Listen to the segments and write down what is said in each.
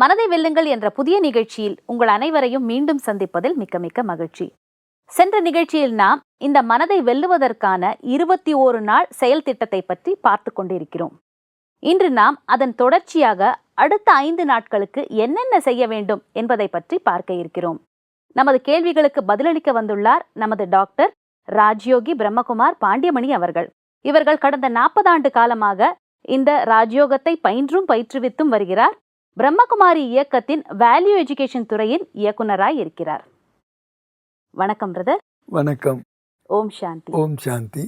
மனதை வெல்லுங்கள் என்ற புதிய நிகழ்ச்சியில் உங்கள் அனைவரையும் மீண்டும் சந்திப்பதில் மிக்க மிக்க மகிழ்ச்சி. சென்ற நிகழ்ச்சியில் நாம் இந்த மனதை வெல்லுவதற்கான இருபத்தி ஓரு நாள் செயல் திட்டத்தை பற்றி பார்த்து கொண்டிருக்கிறோம். இன்று நாம் அதன் தொடர்ச்சியாக அடுத்த ஐந்து நாட்களுக்கு என்னென்ன செய்ய வேண்டும் என்பதை பற்றி பார்க்க இருக்கிறோம். நமது கேள்விகளுக்கு பதிலளிக்க வந்துள்ளார் நமது டாக்டர் ராஜ்யோகி பிரம்மகுமார் பாண்டியமணி அவர்கள். இவர்கள் கடந்த நாற்பது ஆண்டு காலமாக இந்த ராஜ்யோகத்தை பயின்றும் பயிற்றுவித்தும் வருகிறார். பிரம்மகுமாரி இயக்கத்தின் வேல்யூ எஜுகேஷன் துறையின் இயக்குனராய் இருக்கிறார். வணக்கம் பிரதர் வணக்கம். ஓம் சாந்தி. ஓம் சாந்தி.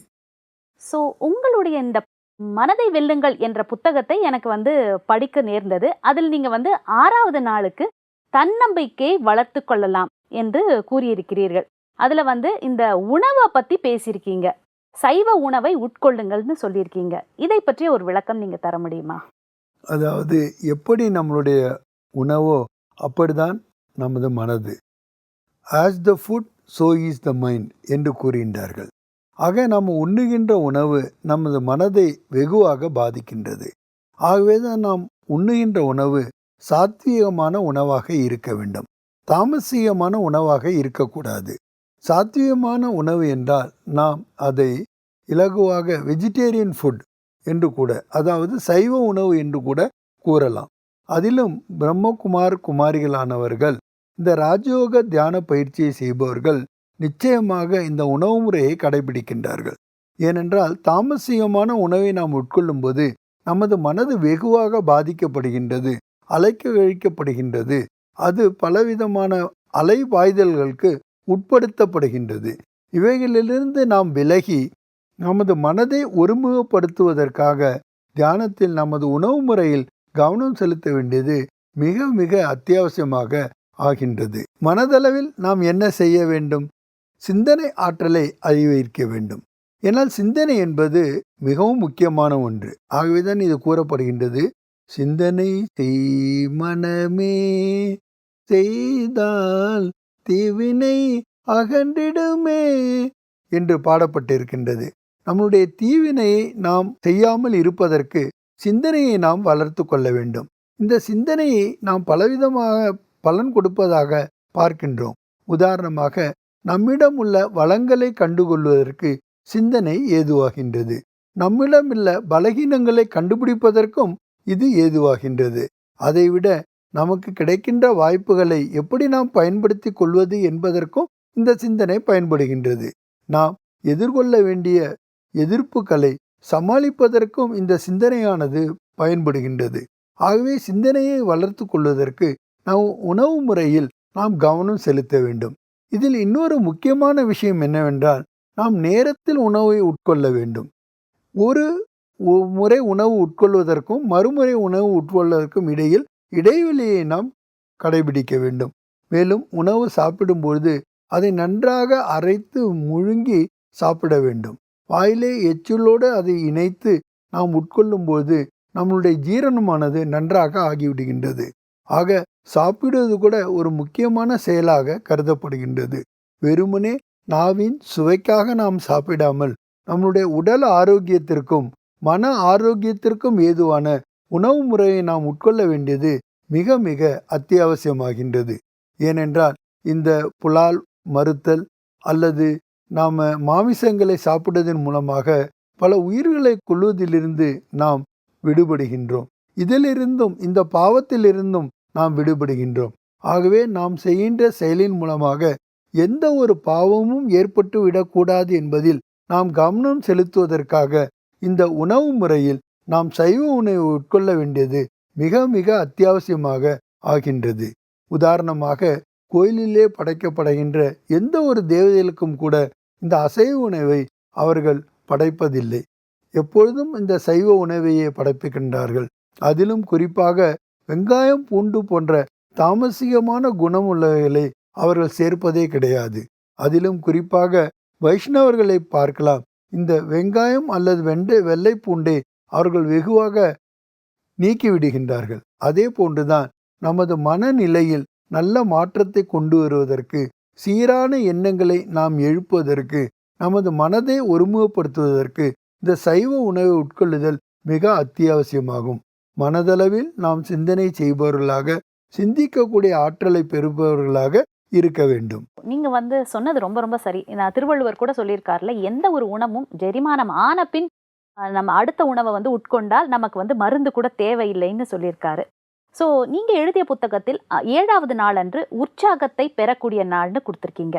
ஸோ உங்களுடைய இந்த மனதை வெல்லுங்கள் என்ற புத்தகத்தை எனக்கு வந்து படிக்க நேர்ந்தது. அதில் நீங்க வந்து ஆறாவது நாளுக்கு தன்னம்பிக்கை வளர்த்து கொள்ளலாம் என்று கூறியிருக்கிறீர்கள். அதுல வந்து இந்த உணவை பத்தி பேசியிருக்கீங்க. சைவ உணவை உட்கொள்ளுங்கள்னு சொல்லியிருக்கீங்க. இதை பற்றி ஒரு விளக்கம் நீங்க தர முடியுமா? அதாவது எப்படி நம்மளுடைய உணவோ அப்படிதான் நமது மனது. As the food so is the mind என்று கூறுகின்றார்கள். ஆக நாம் உண்ணுகின்ற உணவு நமது மனதை வெகுவாக பாதிக்கின்றது. ஆகவே தான் நாம் உண்ணுகின்ற உணவு சாத்வீகமான உணவாக இருக்க வேண்டும். தாமசீகமான உணவாக இருக்கக்கூடாது. சாத்வீகமான உணவு என்றால் நாம் அதை இலகுவாக வெஜிடேரியன் ஃபுட் என்று கூட அதாவது சைவ உணவு என்று கூட கூறலாம். அதிலும் பிரம்மகுமார் குமாரிகளானவர்கள் இந்த ராஜயோக தியான பயிற்சியை செய்பவர்கள் நிச்சயமாக இந்த உணவு முறையை கடைபிடிக்கின்றார்கள். ஏனென்றால் தாமசியமான உணவை நாம் உட்கொள்ளும்போது நமது மனது வெகுவாக பாதிக்கப்படுகின்றது அலைக்க கழிக்கப்படுகின்றது அது பலவிதமான அலைவாய்தல்களுக்கு உட்படுத்தப்படுகின்றது. இவைகளிலிருந்து நாம் விலகி நமது மனதை ஒருமுகப்படுத்துவதற்காக தியானத்தில் நமது உணவு முறையில் கவனம் செலுத்த வேண்டியது மிக மிக அத்தியாவசியமாக ஆகின்றது. மனதளவில் நாம் என்ன செய்ய வேண்டும்? சிந்தனை ஆற்றலை அதிகரிக்க வேண்டும். ஏனால் சிந்தனை என்பது மிகவும் முக்கியமான ஒன்று. ஆகவேதான் இது கூறப்படுகின்றது. சிந்தனை செய் மனமே செய்தால் தீவினை அகன்றிடுமே என்று பாடப்பட்டிருக்கின்றது. நம்முடைய தீவினையை நாம் செய்யாமல் இருப்பதற்கு சிந்தனையை நாம் வளர்த்து கொள்ள வேண்டும். இந்த சிந்தனையை நாம் பலவிதமாக பலன் கொடுப்பதாக பார்க்கின்றோம். உதாரணமாக நம்மிடம் உள்ள வளங்களை கண்டுகொள்வதற்கு சிந்தனை ஏதுவாகின்றது. நம்மிடம் உள்ள பலகீனங்களை கண்டுபிடிப்பதற்கும் இது ஏதுவாகின்றது. அதைவிட நமக்கு கிடைக்கின்ற வாய்ப்புகளை எப்படி நாம் பயன்படுத்தி கொள்வது என்பதற்கும் இந்த சிந்தனை பயன்படுகின்றது. நாம் எதிர்கொள்ள வேண்டிய எதிர்ப்புகளை சமாளிப்பதற்கும் இந்த சிந்தனையானது பயன்படுகின்றது. ஆகவே சிந்தனையை வளர்த்து கொள்வதற்கு நாம் உணவு முறையில் நாம் கவனம் செலுத்த வேண்டும். இதில் இன்னொரு முக்கியமான விஷயம் என்னவென்றால் நாம் நேரத்தில் உணவை உட்கொள்ள வேண்டும். ஒரு முறை உணவு உட்கொள்வதற்கும் மறுமுறை உணவு உட்கொள்வதற்கும் இடையில் இடைவெளியை நாம் கடைபிடிக்க வேண்டும். மேலும் உணவு சாப்பிடும்பொழுது அதை நன்றாக அரைத்து முழுங்கி சாப்பிட வேண்டும். வாயிலே எச்சிலோடு அதை இணைத்து நாம் உட்கொள்ளும்போது நம்மளுடைய ஜீரணமானது நன்றாக ஆகிவிடுகின்றது. ஆக சாப்பிடுவது கூட ஒரு முக்கியமான செயலாக கருதப்படுகின்றது. வெறுமனே நாவின் சுவைக்காக நாம் சாப்பிடாமல் நம்முடைய உடல் ஆரோக்கியத்திற்கும் மன ஆரோக்கியத்திற்கும் ஏதுவான உணவு முறையை நாம் உட்கொள்ள வேண்டியது மிக மிக அத்தியாவசியமாகின்றது. ஏனென்றால் இந்த புலால் மறுத்தல் அல்லது நாம் மாமிசங்களை சாப்பிடுவதன் மூலமாக பல உயிர்களை கொள்வதிலிருந்து நாம் விடுபடுகின்றோம். இதிலிருந்தும் இந்த பாவத்திலிருந்தும் நாம் விடுபடுகின்றோம். ஆகவே நாம் செய்கின்ற செயலின் மூலமாக எந்த ஒரு பாவமும் ஏற்பட்டு விடக்கூடாது என்பதில் நாம் கவனம் செலுத்துவதற்காக இந்த உணவு முறையில் நாம் சைவ உணவை உட்கொள்ள வேண்டியது மிக மிக அத்தியாவசியமாக ஆகின்றது. உதாரணமாக கோயிலிலே படைக்கப்படுகின்ற எந்த ஒரு தேவதைகளுக்கும் கூட இந்த அசைவ உணவை அவர்கள் படைப்பதில்லை. எப்பொழுதும் இந்த சைவ உணவையே படைப்பிக்கின்றார்கள். அதிலும் குறிப்பாக வெங்காயம் பூண்டு போன்ற தாமசிகமான குணமுள்ளவைகளை அவர்கள் சேர்ப்பதே கிடையாது. அதிலும் குறிப்பாக வைஷ்ணவர்களை பார்க்கலாம். இந்த வெங்காயம் அல்லது வெண்டை வெள்ளை பூண்டை அவர்கள் வெகுவாக நீக்கிவிடுகின்றார்கள். அதே போன்றுதான் நமது மனநிலையில் நல்ல மாற்றத்தை கொண்டு வருவதற்கு சீரான எண்ணங்களை நாம் எழுப்புவதற்கு நமது மனதை ஒருமுகப்படுத்துவதற்கு இந்த சைவ உணவை உட்கொள்ளுதல் மிக அத்தியாவசியமாகும். மனதளவில் நாம் சிந்தனை செய்பவர்களாக சிந்திக்கக்கூடிய ஆற்றலை பெறுபவர்களாக இருக்க வேண்டும். நீங்க வந்து சொன்னது ரொம்ப ரொம்ப சரி. நான் திருவள்ளுவர் கூட சொல்லியிருக்காருல எந்த ஒரு உணவும் ஜெரிமானம் ஆன பின் நம்ம அடுத்த உணவை வந்து உட்கொண்டால் நமக்கு வந்து மருந்து கூட தேவையில்லைன்னு சொல்லியிருக்காரு. ஸோ நீங்கள் எழுதிய புத்தகத்தில் ஏழாவது நாள் அன்று உற்சாகத்தை பெறக்கூடிய நாள்னு கொடுத்துருக்கீங்க.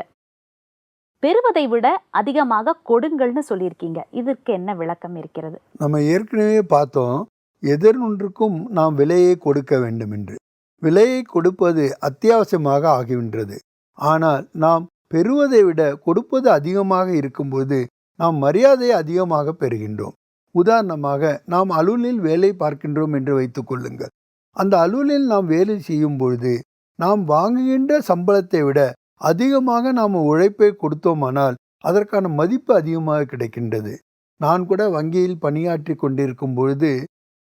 பெறுவதை விட அதிகமாக கொடுங்கள்னு சொல்லியிருக்கீங்க. இதற்கு என்ன விளக்கம் இருக்கிறது? நம்ம ஏற்கனவே பார்த்தோம் எதிர்நொன்றுக்கும் நாம் விலையை கொடுக்க வேண்டும் என்று விலையை கொடுப்பது அத்தியாவசியமாக ஆகின்றது. ஆனால் நாம் பெறுவதை விட கொடுப்பது அதிகமாக இருக்கும்போது நாம் மரியாதையை அதிகமாக பெறுகின்றோம். உதாரணமாக நாம் அலுவலில் வேலை பார்க்கின்றோம் என்று வைத்துக் கொள்ளுங்கள். அந்த அலுவலில் நாம் வேலை செய்யும் பொழுது நாம் வாங்குகின்ற சம்பளத்தை விட அதிகமாக நாம் உழைப்பை கொடுத்தோமானால் அதற்கான மதிப்பு அதிகமாக கிடைக்கின்றது. நான் கூட வங்கியில் பணியாற்றி கொண்டிருக்கும் பொழுது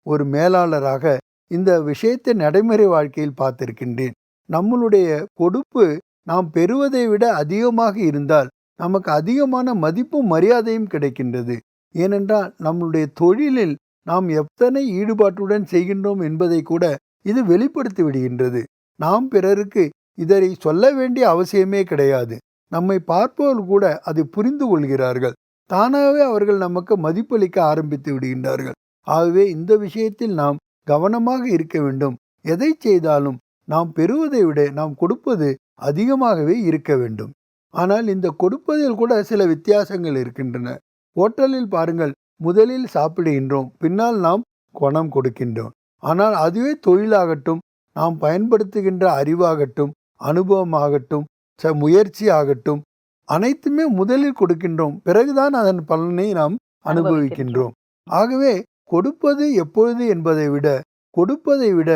ஒரு மேலாளராக இந்த விஷயத்தை நடைமுறை வாழ்க்கையில் பார்த்திருக்கின்றேன். நம்மளுடைய கொடுப்பு நாம் பெறுவதை விட அதிகமாக இருந்தால் நமக்கு அதிகமான மதிப்பும் மரியாதையும் கிடைக்கின்றது. ஏனென்றால் நம்மளுடைய தொழிலில் நாம் எத்தனை ஈடுபாட்டுடன் செய்கின்றோம் என்பதை கூட இது வெளிப்படுத்தி விடுகின்றது. நாம் பிறருக்கு இதனை சொல்ல வேண்டிய அவசியமே கிடையாது. நம்மை பார்ப்பவர்கள் கூட அதை புரிந்து கொள்கிறார்கள். தானாகவே அவர்கள் நமக்கு மதிப்பளிக்க ஆரம்பித்து விடுகின்றார்கள். ஆகவே இந்த விஷயத்தில் நாம் கவனமாக இருக்க வேண்டும். எதை செய்தாலும் நாம் பெறுவதை விட நாம் கொடுப்பது அதிகமாகவே இருக்க வேண்டும். ஆனால் இந்த கொடுப்பதில் கூட சில வித்தியாசங்கள் இருக்கின்றன. ஹோட்டலில் பாருங்கள் முதலில் சாப்பிடுகின்றோம் பின்னால் நாம் பணம் கொடுக்கின்றோம். ஆனால் அதுவே தொழிலாகட்டும் நாம் பயன்படுத்துகின்ற அறிவாகட்டும் அனுபவமாகட்டும் ச முயற்சி ஆகட்டும் அனைத்துமே முதலில் கொடுக்கின்றோம். பிறகுதான் அதன் பலனை நாம் அனுபவிக்கின்றோம். ஆகவே கொடுப்பது எப்பொழுது என்பதை விட கொடுப்பதை விட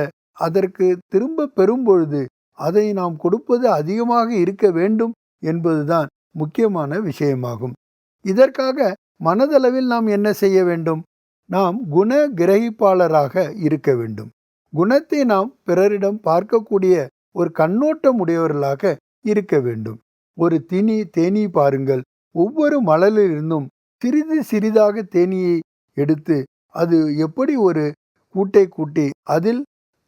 அதற்கு திரும்ப பெறும் பொழுது அதை நாம் கொடுப்பது அதிகமாக இருக்க வேண்டும் என்பதுதான் முக்கியமான விஷயமாகும். இதற்காக மனதளவில் நாம் என்ன செய்ய வேண்டும்? நாம் குண கிரகிப்பாளராக இருக்க வேண்டும். குணத்தை நாம் பிறரிடம் பார்க்கக்கூடிய ஒரு கண்ணோட்டம் உடையவர்களாக இருக்க வேண்டும். ஒரு தினி தேனீ பாருங்கள். ஒவ்வொரு மலரிலிருந்தும் சிறிது சிறிதாக தேனியை எடுத்து அது எப்படி ஒரு கூட்டை கூட்டி அதில்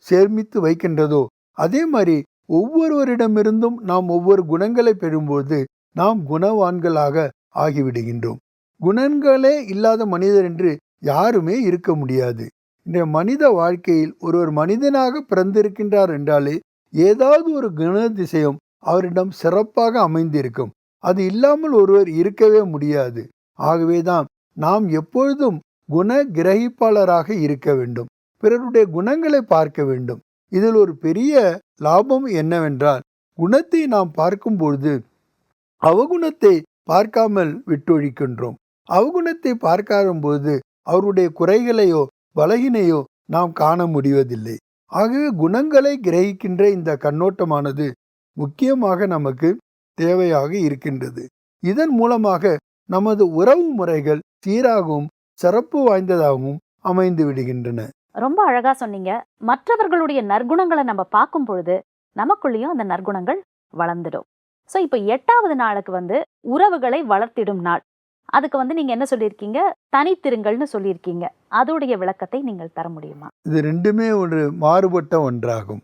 சேர்மித்து வைக்கின்றதோ அதே மாதிரி ஒவ்வொருவரிடமிருந்தும் நாம் ஒவ்வொரு குணங்களை பெறும்போது நாம் குணவான்களாக ஆகிவிடுகின்றோம். குணங்களே இல்லாத மனிதர் என்று யாருமே இருக்க முடியாது. இந்த மனித வாழ்க்கையில் ஒருவர் மனிதனாக பிறந்திருக்கின்றார் என்றாலே ஏதாவது ஒரு குணதிசயம் அவரிடம் சிறப்பாக அமைந்திருக்கும். அது இல்லாமல் ஒருவர் இருக்கவே முடியாது. ஆகவேதான் நாம் எப்பொழுதும் குண கிரகிப்பாளராக இருக்க வேண்டும். பிறருடைய குணங்களை பார்க்க வேண்டும். இதில் ஒரு பெரிய லாபம் என்னவென்றால் குணத்தை நாம் பார்க்கும் பொழுது அவகுணத்தை பார்க்காமல் விட்டொழிக்கின்றோம். அவகுணத்தை பார்க்காதபோது அவருடைய குறைகளையோ பலகினையோ நாம் காண முடிவதில்லை. ஆகவே குணங்களை கிரகிக்கின்ற இந்த கண்ணோட்டமானது முக்கியமாக நமக்கு தேவையாக இருக்கின்றது. இதன் மூலமாக நமது உறவு முறைகள் சீராகவும் சிறப்பு வாய்ந்ததாகவும் அமைந்து விடுகின்றன. ரொம்ப அழகா சொன்னீங்க. மற்றவர்களுடைய நற்குணங்களை நம்ம பார்க்கும் பொழுது நமக்குள்ளேயும் அந்த நற்குணங்கள் வளர்ந்துடும். ஸோ இப்போ எட்டாவது நாளுக்கு வந்து உறவுகளை வளர்த்திடும் நாள். அதுக்கு வந்து நீங்க என்ன சொல்லியிருக்கீங்க? தனித்திருங்கள்னு சொல்லியிருக்கீங்க. அதோடைய விளக்கத்தை நீங்கள் தர முடியுமா? இது ரெண்டுமே ஒரு மாறுபட்ட ஒன்றாகும்.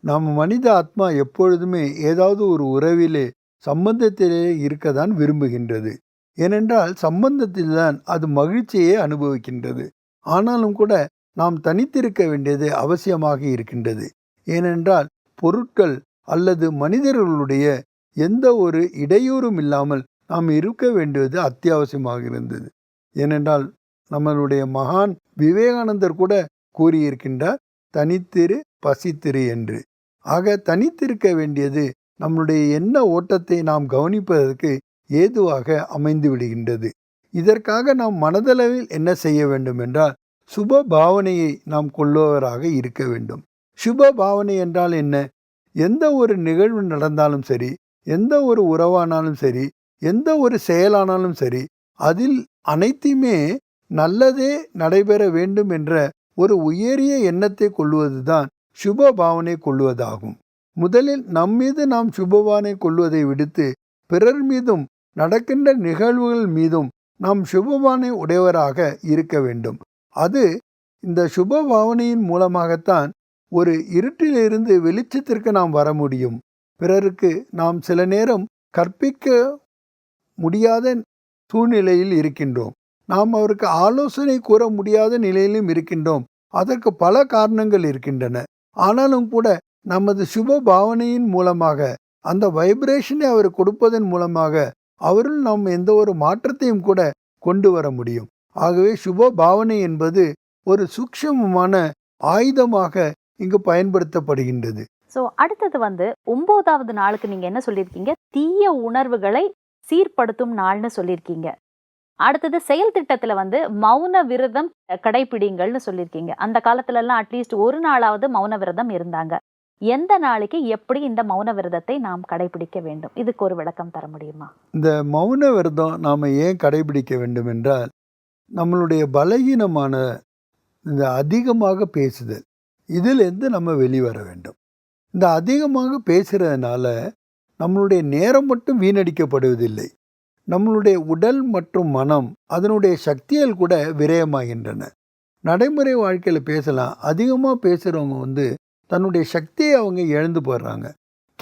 நம்ம மனித ஆத்மா எப்பொழுதுமே ஏதாவது ஒரு உறவிலே சம்பந்தத்திலே இருக்கத்தான் விரும்புகின்றது. ஏனென்றால் சம்பந்தத்தில்தான் அது மகிழ்ச்சியை அனுபவிக்கின்றது. ஆனாலும் கூட நாம் தனித்திருக்க வேண்டியது அவசியமாக இருக்கின்றது. ஏனென்றால் பொருட்கள் அல்லது மனிதர்களுடைய எந்த ஒரு இடையூறும் இல்லாமல் நாம் இருக்க வேண்டியது அத்தியாவசியமாக இருந்தது. ஏனென்றால் நம்மளுடைய மகான் விவேகானந்தர் கூட கூறியிருக்கின்றார் தனித்திரு பசித்திரு என்று. ஆக தனித்திருக்க வேண்டியது நம்முடைய எண்ண ஓட்டத்தை நாம் கவனிப்பதற்கு ஏதுவாக அமைந்து விடுகின்றது. இதற்காக நாம் மனதளவில் என்ன செய்ய வேண்டும் என்றால் சுப பாவனையை நாம் கொள்ளுவராக இருக்க வேண்டும். சுப பாவனை என்றால் என்ன? எந்த ஒரு நிகழ்வு நடந்தாலும் சரி எந்த ஒரு உறவானாலும் சரி எந்த ஒரு செயலானாலும் சரி அதில் அனைத்தையுமே நல்லதே நடைபெற வேண்டும் என்ற ஒரு உயரிய எண்ணத்தை கொள்வதுதான் சுப பாவனை கொள்வதாகும். முதலில் நம் மீது நாம் சுபவானை கொள்வதை விடுத்து பிறர் மீதும் நடக்கின்ற நிகழ்வுகள் மீதும் நாம் சுபபானை உடையவராக இருக்க வேண்டும். அது இந்த சுப பாவனையின் மூலமாகத்தான் ஒரு இருட்டிலிருந்து வெளிச்சத்திற்கு நாம் வர முடியும். பிறருக்கு நாம் சில நேரம் கற்பிக்க முடியாத சூழ்நிலையில் இருக்கின்றோம். நாம் அவருக்கு ஆலோசனை கூற முடியாத நிலையிலும் இருக்கின்றோம். அதற்கு பல காரணங்கள் இருக்கின்றன. ஆனாலும் கூட நமது சுப பாவனையின் மூலமாக அந்த வைப்ரேஷனை அவர் கொடுப்பதன் மூலமாக அவரில் நாம் எந்த ஒரு மாற்றத்தையும் கூட கொண்டு வர முடியும். ஆகவே சுப பாவனை என்பது ஒரு சூக்ஷமமான ஆயுதமாக இங்கு பயன்படுத்தப்படுகின்றது. ஸோ அடுத்தது வந்து ஒன்பதாவது நாளுக்கு நீங்கள் என்ன சொல்லியிருக்கீங்க? தீய உணர்வுகளை சீர்படுத்தும் நாள்னு சொல்லியிருக்கீங்க. அடுத்தது செயல் திட்டத்தில் வந்து மௌன விரதம் கடைபிடிங்கள்னு சொல்லியிருக்கீங்க. அந்த காலத்துலலாம் அட்லீஸ்ட் ஒரு நாளாவது மௌன விரதம் இருந்தாங்க. எந்த நாளைக்கு எப்படி இந்த மௌன விரதத்தை நாம் கடைபிடிக்க வேண்டும்? இதுக்கு ஒரு விளக்கம் தர முடியுமா? இந்த மௌன விரதம் நாம் ஏன் கடைபிடிக்க வேண்டும் என்றால் நம்மளுடைய பலகீனமான இந்த அதிகமாக பேசுதல் இதிலிருந்து நம்ம வெளிவர வேண்டும். இந்த அதிகமாக பேசுகிறதுனால நம்மளுடைய நேரம் மட்டும் வீணடிக்கப்படுவதில்லை. நம்மளுடைய உடல் மற்றும் மனம் அதனுடைய சக்திகள் கூட விரயமாகின்றன. நடைமுறை வாழ்க்கையில் பேசலாம். அதிகமாக பேசுகிறவங்க வந்து தன்னுடைய சக்தியை அவங்க இழந்து போடுறாங்க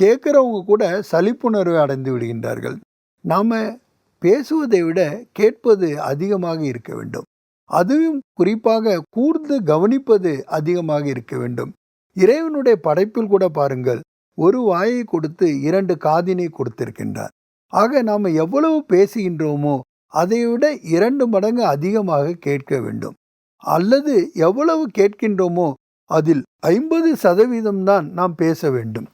கேட்குறவங்க கூட சலிப்புணர்வை அடைந்து விடுகின்றார்கள். நாம் பேசுவதை விட கேட்பது அதிகமாக இருக்க வேண்டும். அதுவும் குறிப்பாக கூர்ந்து கவனிப்பது அதிகமாக இருக்க வேண்டும். இறைவனுடைய படைப்பில் கூட பாருங்கள். ஒரு வாயை கொடுத்து இரண்டு காதினை கொடுத்திருக்கின்றார். ஆக நாம் எவ்வளவு பேசுகின்றோமோ அதை விட இரண்டு மடங்கு அதிகமாக கேட்க வேண்டும். அல்லது எவ்வளவு கேட்கின்றோமோ அதில் ஐம்பது சதவீதம் தான் நாம் பேச வேண்டும்.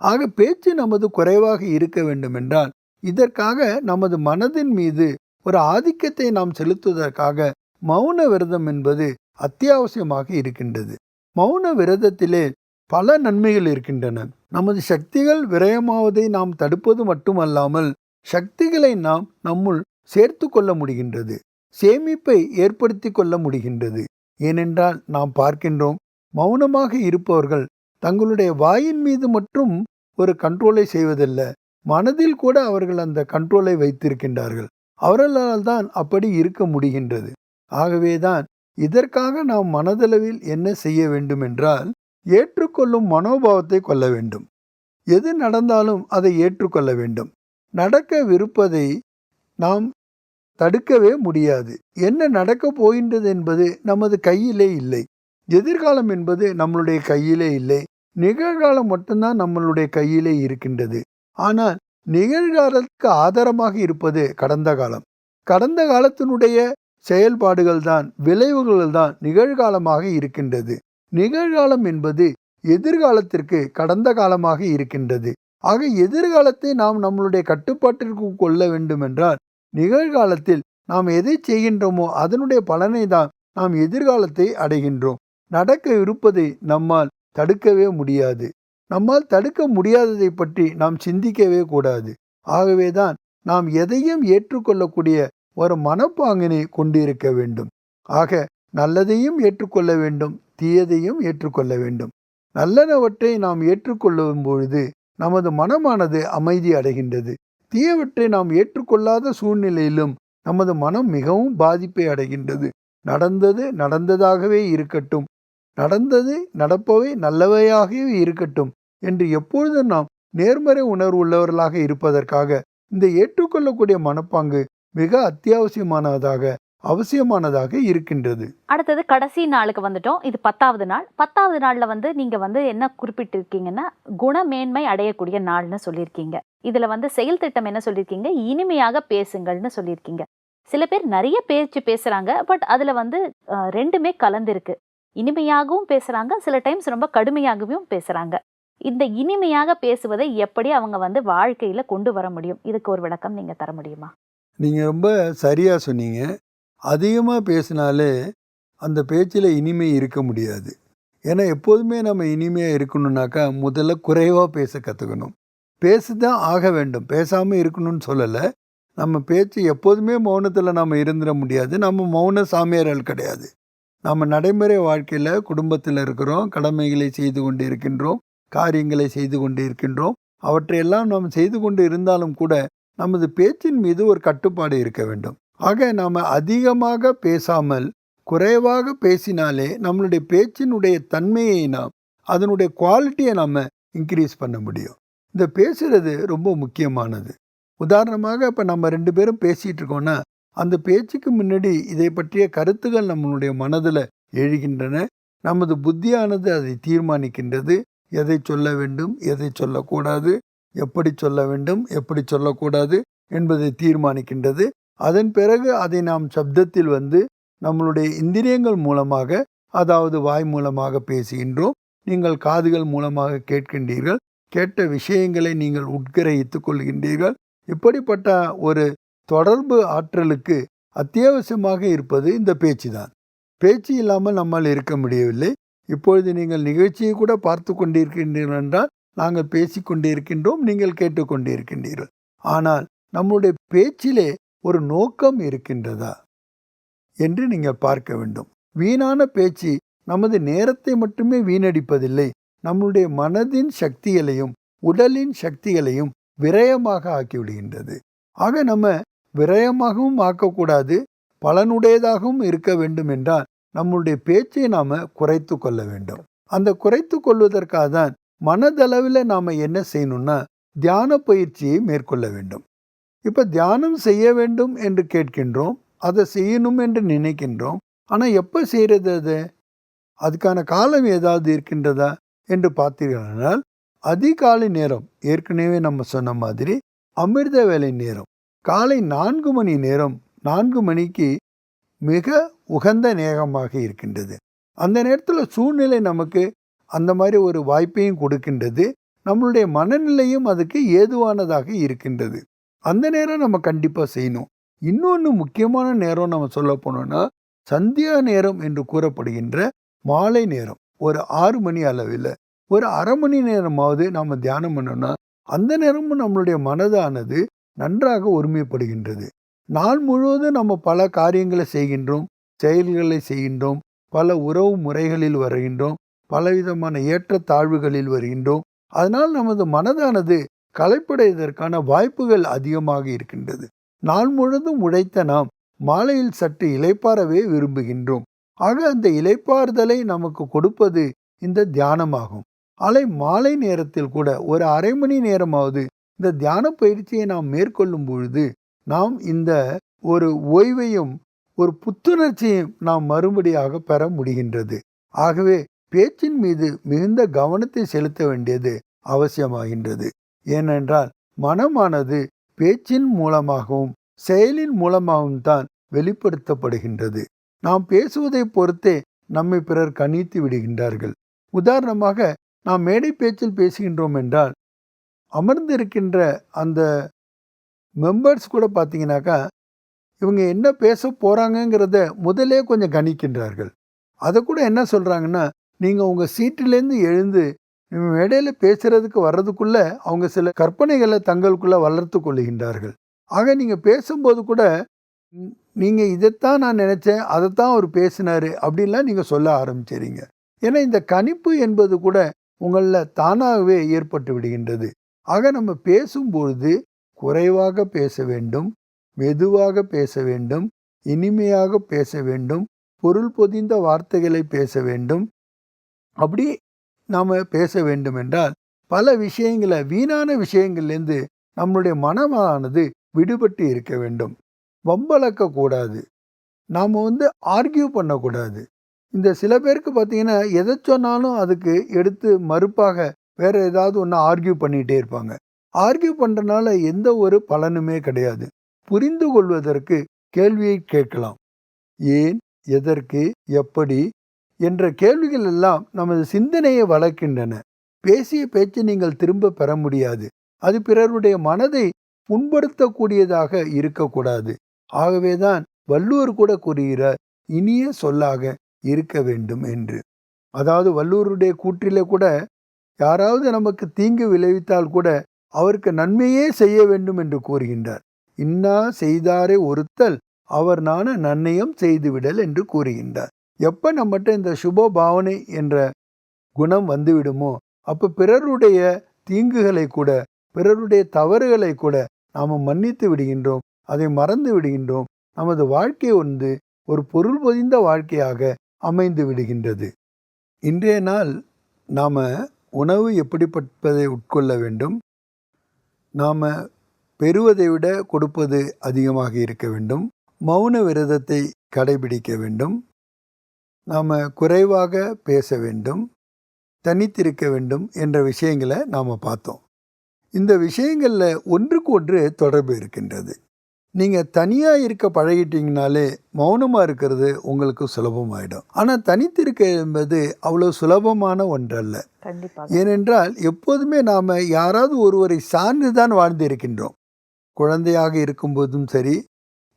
ஆக பேச்சு நமது குறைவாக இருக்க வேண்டுமென்றால் இதற்காக நமது மனதின் மீது ஒரு ஆதிக்கத்தை நாம் செலுத்துவதற்காக மௌன விரதம் என்பது அத்தியாவசியமாக இருக்கின்றது. மௌன விரதத்திலே பல நன்மைகள் இருக்கின்றன. நமது சக்திகள் விரயமாவதை நாம் தடுப்பது மட்டுமல்லாமல் சக்திகளை நாம் நம்முள் சேர்த்து கொள்ள முடிகின்றது சேமிப்பை ஏற்படுத்தி கொள்ள முடிகின்றது. ஏனென்றால் நாம் பார்க்கின்றோம் மௌனமாக இருப்பவர்கள் தங்களுடைய வாயின் மீது மட்டும் ஒரு கண்ட்ரோலை செய்வதில்ல. மனதில் கூட அவர்கள் அந்த கண்ட்ரோலை வைத்திருக்கின்றார்கள். அவர்களால் தான் அப்படி இருக்க முடிகின்றது. ஆகவேதான் இதற்காக நாம் மனதளவில் என்ன செய்ய வேண்டும் என்றால் ஏற்றுக்கொள்ளும் மனோபாவத்தை கொள்ள வேண்டும். எது நடந்தாலும் அதை ஏற்றுக்கொள்ள வேண்டும். நடக்கவிருப்பதை நாம் தடுக்கவே முடியாது. என்ன நடக்கப் போகின்றது என்பது நமது கையிலே இல்லை. எதிர்காலம் என்பது நம்மளுடைய கையிலே இல்லை. நிகழ்காலம் மட்டும்தான் நம்மளுடைய கையிலே இருக்கின்றது. ஆனால் நிகழ்காலத்துக்கு ஆதாரமாக இருப்பது கடந்த காலம். கடந்த காலத்தினுடைய செயல்பாடுகள் தான் விளைவுகள் தான் நிகழ்காலமாக இருக்கின்றது. நிகழ்காலம் என்பது எதிர்காலத்திற்கு கடந்த காலமாக இருக்கின்றது. ஆக எதிர்காலத்தை நாம் நம்மளுடைய கட்டுப்பாட்டிற்கு கொள்ள வேண்டுமென்றால் நிகழ்காலத்தில் நாம் எதை செய்கின்றோமோ அதனுடைய பலனை தான் நாம் எதிர்காலத்தை அடைகின்றோம். நடக்க இருப்பதை நம்மால் தடுக்கவே முடியாது. நம்மால் தடுக்க முடியாததை பற்றி நாம் சிந்திக்கவே கூடாது. ஆகவேதான் நாம் எதையும் ஏற்றுக்கொள்ளக்கூடிய ஒரு மனப்பாங்கினை கொண்டிருக்க வேண்டும். ஆக நல்லதையும் ஏற்றுக்கொள்ள வேண்டும். தீயதையும் ஏற்றுக்கொள்ள வேண்டும். நல்லனவற்றை நாம் ஏற்றுக்கொள்ளும் பொழுது நமது மனமானது அமைதி அடைகின்றது. தீயவற்றை நாம் ஏற்றுக்கொள்ளாத சூழ்நிலையிலும் நமது மனம் மிகவும் பாதிப்பை அடைகின்றது. நடந்தது நடந்ததாகவே இருக்கட்டும் நடந்தது நடப்பவை நல்லவையாகவே இருக்கட்டும் என்று எப்பொழுதும் நாம் நேர்மறை உணர்வு உள்ளவர்களாக இருப்பதற்காக இந்த ஏற்றுக்கொள்ளக்கூடிய மனப்பாங்கு மிக அத்தியாவசியமானதாக அவசியமானதாக இருக்கின்றது. அடுத்தது கடைசி நாளுக்கு வந்துட்டோம். இது பத்தாவது நாள். பத்தாவது நாள்ல வந்து நீங்க வந்து என்ன குறிப்பிட்டிருக்கீங்கன்னா குணமேன்மை அடையக்கூடிய நாள்னு சொல்லியிருக்கீங்க. இதுல வந்து செயல் திட்டம் என்ன சொல்லியிருக்கீங்க? இனிமையாக பேசுங்கள்னு சொல்லியிருக்கீங்க. சில பேர் நிறைய பேச்சு பேசுறாங்க பட் அதுல வந்து ரெண்டுமே கலந்திருக்கு. இனிமையாகவும் பேசுறாங்க சில டைம்ஸ் ரொம்ப கடுமையாகவும் பேசுறாங்க. இந்த இனிமையாக பேசுவதை எப்படி அவங்க வந்து வாழ்க்கையில கொண்டு வர முடியும்? இதுக்கு ஒரு விளக்கம் நீங்க தர முடியுமா? நீங்கள் ரொம்ப சரியாக சொன்னீங்க. அதிகமாக பேசினாலே அந்த பேச்சில் இனிமை இருக்க முடியாது. ஏன்னா எப்போதுமே நம்ம இனிமையாக இருக்கணும்னாக்கா முதல்ல குறைவாக பேச கற்றுக்கணும் பேசி தான் ஆக வேண்டும். பேசாமல் இருக்கணும்னு சொல்லலை. நம்ம பேச்சு எப்போதுமே மௌனத்தில் நம்ம இருந்துட முடியாது. நம்ம மௌன சாமியார்கள் கிடையாது. நம்ம நடைமுறை வாழ்க்கையில் குடும்பத்தில் இருக்கிறோம். கடமைகளை செய்து கொண்டு இருக்கின்றோம் காரியங்களை செய்து கொண்டு இருக்கின்றோம் அவற்றையெல்லாம் நாம் செய்து கொண்டு இருந்தாலும் கூட நமது பேச்சின் மீது ஒரு கட்டுப்பாடு இருக்க வேண்டும். ஆக நாம் அதிகமாக பேசாமல் குறைவாக பேசினாலே நம்மளுடைய பேச்சினுடைய தன்மையை நாம் அதனுடைய குவாலிட்டியை நாம் இன்க்ரீஸ் பண்ண முடியும். இந்த பேசுறது ரொம்ப முக்கியமானது. உதாரணமாக இப்போ நம்ம ரெண்டு பேரும் பேசிகிட்டு இருக்கோன்னா அந்த பேச்சுக்கு முன்னாடி இதை பற்றிய கருத்துகள் நம்மளுடைய மனதில் எழுகின்றன. நமது புத்தியானது அதை தீர்மானிக்கின்றது. எதை சொல்ல வேண்டும் எதை சொல்லக்கூடாது எப்படி சொல்ல வேண்டும் எப்படி சொல்லக்கூடாது என்பதை தீர்மானிக்கின்றது. அதன் பிறகு அதை நாம் சப்தத்தில் வந்து நம்மளுடைய இந்திரியங்கள் மூலமாக அதாவது வாய் மூலமாக பேசுகின்றோம். நீங்கள் காதுகள் மூலமாக கேட்கின்றீர்கள். கேட்ட விஷயங்களை நீங்கள் உட்கிரகித்து கொள்கின்றீர்கள். இப்படிப்பட்ட ஒரு தொடர்பு ஆற்றலுக்கு அத்தியாவசியமாக இருப்பது இந்த பேச்சு தான் பேச்சு இல்லாமல் நம்மால் இருக்க முடியவில்லை. இப்பொழுது நீங்கள் நிகழ்ச்சியை கூட பார்த்து கொண்டிருக்கின்றீர்கள் என்றால் நாங்கள் பேசி கொண்டிருக்கின்றோம் நீங்கள் கேட்டுக்கொண்டிருக்கின்றீர்கள் ஆனால் நம்முடைய பேச்சிலே ஒரு நோக்கம் இருக்கின்றதா என்று நீங்கள் பார்க்க வேண்டும். வீணான பேச்சு நமது நேரத்தை மட்டுமே வீணடிப்பதில்லை. நம்முடைய மனதின் சக்திகளையும் உடலின் சக்திகளையும் விரயமாக ஆக்கிவிடுகின்றது. ஆக நம்ம விரயமாகவும் ஆக்கக்கூடாது பலனுடையதாகவும் இருக்க வேண்டும் என்றால் நம்முடைய பேச்சை நாம் குறைத்து கொள்ள வேண்டும். அந்த குறைத்து கொள்வதற்காக தான் மனதளவில் நாம் என்ன செய்யணும்னா தியான பயிற்சியை மேற்கொள்ள வேண்டும். இப்போ தியானம் செய்ய வேண்டும் என்று கேட்கின்றோம் அதை செய்யணும் என்று நினைக்கின்றோம். ஆனால் எப்போ செய்கிறது அது? அதுக்கான காலம் ஏதாவது இருக்கின்றதா என்று பார்த்தீர்களானால் அதிகாலை நேரம் ஏற்கனவே நம்ம சொன்ன மாதிரி அமிர்த வேலை நேரம் காலை நான்கு மணி நேரம் நான்கு மணிக்கு மிக உகந்த நேரமாக இருக்கின்றது. அந்த நேரத்தில் சூழ்நிலை நமக்கு அந்த மாதிரி ஒரு வாய்ப்பையும் கொடுக்கின்றது. நம்மளுடைய மனநிலையும் அதுக்கு ஏதுவானதாக இருக்கின்றது. அந்த நேரம் நம்ம கண்டிப்பாக செய்யணும். இன்னொன்று முக்கியமான நேரம் நம்ம சொல்ல போனோம்னா சந்தியா நேரம் என்று கூறப்படுகின்ற மாலை நேரம். ஒரு ஆறு மணி அளவில். ஒரு அரை மணி நேரமாவது நாம் தியானம் பண்ணோம்னா அந்த நேரமும் நம்மளுடைய மனதானது நன்றாக ஒருமைப்படுகின்றது. நாள் முழுவதும் நம்ம பல காரியங்களை செய்கின்றோம். செயல்களை செய்கின்றோம். பல உறவு முறைகளில் வருகின்றோம். பலவிதமான ஏற்றத்தாழ்வுகளில் வருகின்றோம். அதனால் நமது மனதானது களைப்படைவதற்கான வாய்ப்புகள் அதிகமாக இருக்கின்றது. நாள் முழுதும் உழைத்த நாம் மாலையில் சற்று இலைப்பாறவே விரும்புகின்றோம். ஆக அந்த இலைப்பாறுதலை நமக்கு கொடுப்பது இந்த தியானமாகும். அலை மாலை நேரத்தில் கூட ஒரு அரை மணி நேரமாவது இந்த தியான பயிற்சியை நாம் மேற்கொள்ளும் பொழுது நாம் இந்த ஒரு ஓய்வையும் ஒரு புத்துணர்ச்சியும் நாம் மறுபடியாக பெற முடிகின்றது. ஆகவே பேச்சின் மீது மிகுந்த கவனத்தை செலுத்த வேண்டியது அவசியமாகின்றது. ஏனென்றால் மனமானது பேச்சின் மூலமாகவும் செயலின் மூலமாகவும் தான் வெளிப்படுத்தப்படுகின்றது. நாம் பேசுவதை பொறுத்தே நம்மை பிறர் கணித்து விடுகின்றார்கள். உதாரணமாக நாம் மேடை பேச்சில் பேசுகின்றோம் என்றால் அமர்ந்திருக்கின்ற அந்த மெம்பர்ஸ் கூட பார்த்தீங்கன்னாக்கா இவங்க என்ன பேச போகிறாங்கங்கிறத முதலே கொஞ்சம் கணிக்கின்றார்கள். அதை கூட என்ன சொல்கிறாங்கன்னா நீங்கள் உங்கள் சீட்டிலேருந்து எழுந்து மேடையில் பேசுகிறதுக்கு வர்றதுக்குள்ளே அவங்க சில கற்பனைகளை தங்களுக்குள்ளே வளர்த்து கொள்ளுகின்றார்கள் ஆக நீங்கள் பேசும்போது கூட நீங்கள் இதைத்தான் நான் நினச்சேன் அதைத்தான் அவர் பேசினார் அப்படின்லாம் நீங்கள் சொல்ல ஆரம்பிச்சிறீங்க ஏன்னா இந்த கணிப்பு என்பது கூட உங்களில் தானாகவே ஏற்பட்டு விடுகின்றது. ஆக நம்ம பேசும்பொழுது குறைவாக பேச வேண்டும் மெதுவாக பேச வேண்டும் இனிமையாக பேச வேண்டும் பொருள் பொதிந்த வார்த்தைகளை பேச வேண்டும். அப்படி நாம் பேச வேண்டுமென்றால் பல விஷயங்களை வீணான விஷயங்கள்லேருந்து நம்மளுடைய மனமானது விடுபட்டு இருக்க வேண்டும். வம்பளக்கக்கூடாது நாம் வந்து ஆர்கியூ பண்ணக்கூடாது. இந்த சில பேருக்கு பார்த்தீங்கன்னா எதை சொன்னாலும் அதுக்கு எடுத்து மறுப்பாக வேறு ஏதாவது ஒன்று ஆர்கியூ பண்ணிகிட்டே இருப்பாங்க. ஆர்கியூ பண்ணுறனால எந்த ஒரு பலனுமே கிடையாது. புரிந்து கொள்வதற்கு கேள்வியை கேட்கலாம். ஏன்? எதற்கு? எப்படி? என்ற கேள்விகள் எல்லாம் நமது சிந்தனையை வளர்க்கின்றன. பேசிய பேச்சு நீங்கள் திரும்ப பெற முடியாது. அது பிறருடைய மனதை புண்படுத்தக்கூடியதாக இருக்கக்கூடாது. ஆகவேதான் வள்ளுவர் கூட கூறுகிறார் இனிய சொல்லாக இருக்க வேண்டும் என்று. அதாவது வள்ளுவருடைய கூற்றிலே கூட யாராவது நமக்கு தீங்கு விளைவித்தால் கூட அவருக்கு நன்மையே செய்ய வேண்டும் என்று கூறுகின்றார். இன்னா செய்தாரே ஒருத்தல் அவர் நான நன்னயம் செய்துவிடல் என்று கூறுகின்றார். எப்போ நம்மகிட்ட இந்த சுப பாவனை என்ற குணம் வந்துவிடுமோ அப்போ பிறருடைய தீங்குகளை கூட பிறருடைய தவறுகளை கூட நாம் மன்னித்து விடுகின்றோம் அதை மறந்து விடுகின்றோம். நமது வாழ்க்கை வந்து ஒரு பொருள் பொதிந்த வாழ்க்கையாக அமைந்து விடுகின்றது. இன்றைய நாள் நாம் உணவு எப்படிப்பட்டதை உட்கொள்ள வேண்டும்? நாம் பெறுவதை விட கொடுப்பது அதிகமாக இருக்க வேண்டும். மௌன விரதத்தை கடைபிடிக்க வேண்டும். நாம் குறைவாக பேச வேண்டும் தனித்திருக்க வேண்டும் என்ற விஷயங்களை நாம் பார்த்தோம். இந்த விஷயங்களில் ஒன்றுக்கு ஒன்று தொடர்பு இருக்கின்றது. நீங்கள் தனியாக இருக்க பழகிட்டீங்கனாலே மௌனமாக இருக்கிறது உங்களுக்கு சுலபமாயிடும். ஆனால் தனித்திருக்க என்பது அவ்வளோ சுலபமான ஒன்றல்ல. ஏனென்றால் எப்போதுமே நாம் யாராவது ஒருவரை சார்ந்து தான் வாழ்ந்து இருக்கின்றோம். குழந்தையாக இருக்கும்போதும் சரி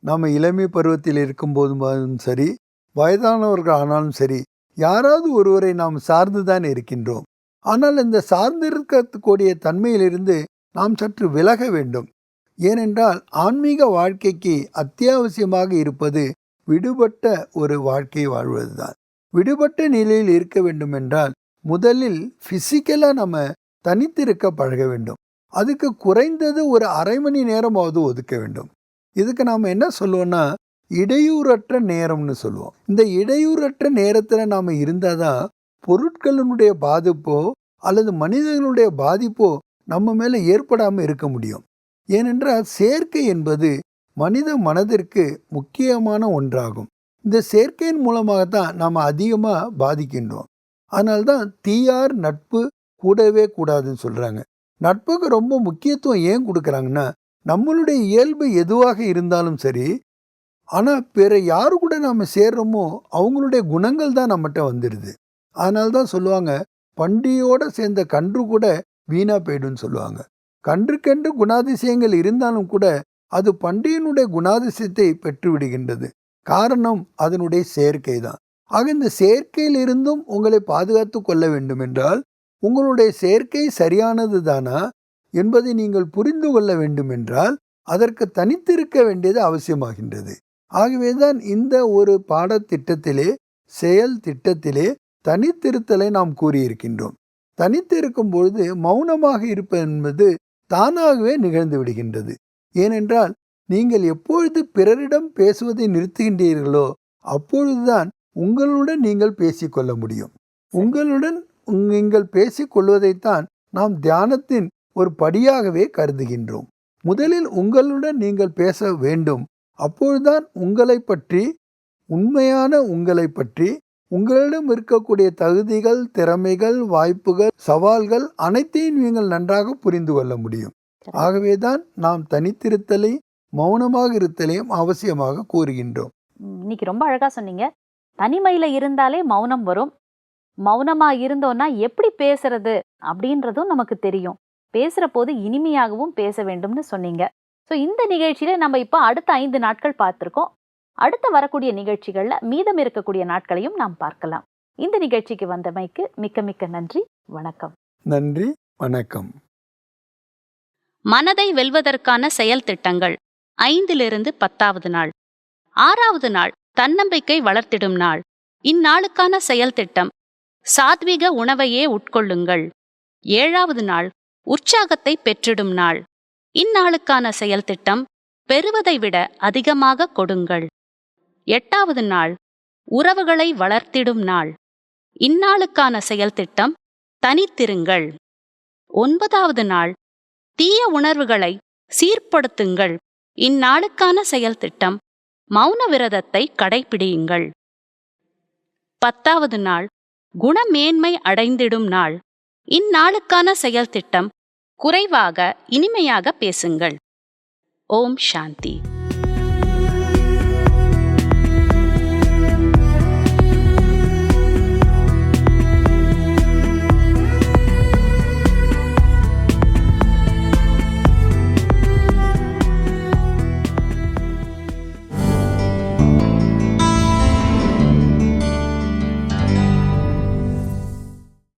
நாம் இளமை பருவத்தில் இருக்கும்போதும் சரி வயதானவர்கள் ஆனாலும் சரி யாராவது ஒருவரை நாம் சார்ந்து தான் இருக்கின்றோம். ஆனால் இந்த சார்ந்திருக்கக்கூடிய தன்மையிலிருந்து நாம் சற்று விலக வேண்டும். ஏனென்றால் ஆன்மீக வாழ்க்கைக்கு அத்தியாவசியமாக இருப்பது விடுபட்ட ஒரு வாழ்க்கை வாழ்வதுதான். விடுபட்ட நிலையில் இருக்க வேண்டும் என்றால் முதலில் ஃபிசிக்கலாக நம்ம தனித்திருக்க பழக வேண்டும். அதுக்கு குறைந்தது ஒரு அரை மணி நேரமாவது ஒதுக்க வேண்டும். இதுக்கு நாம் என்ன சொல்லுவோன்னா இடையூறற்ற நேரம்னு சொல்லுவோம். இந்த இடையூறற்ற நேரத்தில் நாம் இருந்தால் தான் பொருட்களினுடைய பாதிப்போ அல்லது மனிதர்களுடைய பாதிப்போ நம்ம மேலே ஏற்படாமல் இருக்க முடியும். ஏனென்றால் சேர்க்கை என்பது மனித மனதிற்கு முக்கியமான ஒன்றாகும். இந்த சேர்க்கையின் மூலமாக தான் நாம் அதிகமாக பாதிக்கின்றோம். அதனால்தான் தீயார் நட்பு கூடவே கூடாதுன்னு சொல்கிறாங்க நட்புக்கு ரொம்ப முக்கியத்துவம் ஏன் கொடுக்குறாங்கன்னா நம்மளுடைய இயல்பு எதுவாக இருந்தாலும் சரி ஆனால் பிற யாரு கூட நாம் சேர்றோமோ அவங்களுடைய குணங்கள் தான் நம்மகிட்ட வந்துடுது அதனால தான் சொல்லுவாங்க பண்டிகையோடு சேர்ந்த கன்று கூட வீணாக போயிடும்னு சொல்லுவாங்க. கன்றுக்கென்று குணாதிசயங்கள் இருந்தாலும் கூட அது பண்டிகையினுடைய குணாதிசயத்தை பெற்றுவிடுகின்றது. காரணம் அதனுடைய சேர்க்கை தான். ஆக இந்த சேர்க்கையிலிருந்தும் உங்களை பாதுகாத்து கொள்ள வேண்டும் என்றால் உங்களுடைய சேர்க்கை சரியானது தானா? என்பதை நீங்கள் புரிந்து கொள்ள வேண்டும் என்றால் அதற்கு தனித்திருக்க வேண்டியது அவசியமாகின்றது. ஆகவேதான் இந்த ஒரு பாடத்திட்டத்திலே செயல் திட்டத்திலே தனித்திருத்தலை நாம் கூறியிருக்கின்றோம். தனித்திருக்கும் பொழுது மௌனமாக இருப்பது என்பது தானாகவே நிகழ்ந்து விடுகின்றது. ஏனென்றால் நீங்கள் எப்பொழுது பிறரிடம் பேசுவதை நிறுத்துகின்றீர்களோ அப்பொழுதுதான் உங்களுடன் நீங்கள் பேசிக்கொள்ள முடியும். உங்களுடன் நீங்கள் பேசிக்கொள்வதைத்தான் நாம் தியானத்தின் ஒரு படியாகவே கருதுகின்றோம். முதலில் உங்களுடன் நீங்கள் பேச வேண்டும். அப்பொழுதுதான் உங்களை பற்றி உண்மையான உங்களை பற்றி உங்களிடம் இருக்கக்கூடிய தகுதிகள் திறமைகள் வாய்ப்புகள் சவால்கள் அனைத்தையும் நீங்கள் நன்றாக புரிந்து கொள்ள முடியும். ஆகவேதான் நாம் தனித்திருத்தலை மௌனமாக இருத்தலையும் அவசியமாக கூறுகின்றோம். இன்னைக்கு ரொம்ப அழகா சொன்னீங்க. தனிமையில இருந்தாலே மௌனம் வரும். மௌனமா இருந்தோம்னா எப்படி பேசுறது அப்படின்றதும் நமக்கு தெரியும். பேசுற போது இனிமையாகவும் பேச வேண்டும்னு சொன்னீங்க. ஸோ இந்த நிகழ்ச்சியில நம்ம இப்போ அடுத்த ஐந்து நாட்கள் பார்த்திருக்கோம். அடுத்த வரக்கூடிய நிகழ்ச்சிகள்ல மீதம் இருக்கக்கூடிய நாட்களையும் நாம் பார்க்கலாம். இந்த நிகழ்ச்சிக்கு வந்தமைக்கு மிக்க மிக்க நன்றி. வணக்கம். நன்றி. வணக்கம். மனதை வெல்வதற்கான செயல் திட்டங்கள். ஐந்திலிருந்து பத்தாவது நாள். ஆறாவது நாள் தன்னம்பிக்கை வளர்த்திடும் நாள். இந்நாளுக்கான செயல் திட்டம். சாத்விக உணவையே உட்கொள்ளுங்கள். ஏழாவது நாள் உற்சாகத்தை பெற்றிடும் நாள். இந்நாளுக்கான செயல் திட்டம் பெறுவதை விட அதிகமாக கொடுங்கள். எட்டாவது நாள் உறவுகளை வளர்த்திடும் நாள். இந்நாளுக்கான செயல் திட்டம் தனித்திருங்கள். ஒன்பதாவது நாள் தீய உணர்வுகளை சீர்படுத்துங்கள். இந்நாளுக்கான செயல் திட்டம் மௌன விரதத்தை கடைபிடியுங்கள். பத்தாவது நாள் குணமேன்மை அடைந்திடும் நாள். இந்நாளுக்கான செயல் திட்டம் குறைவாக இனிமையாக பேசுங்கள். ஓம் சாந்தி.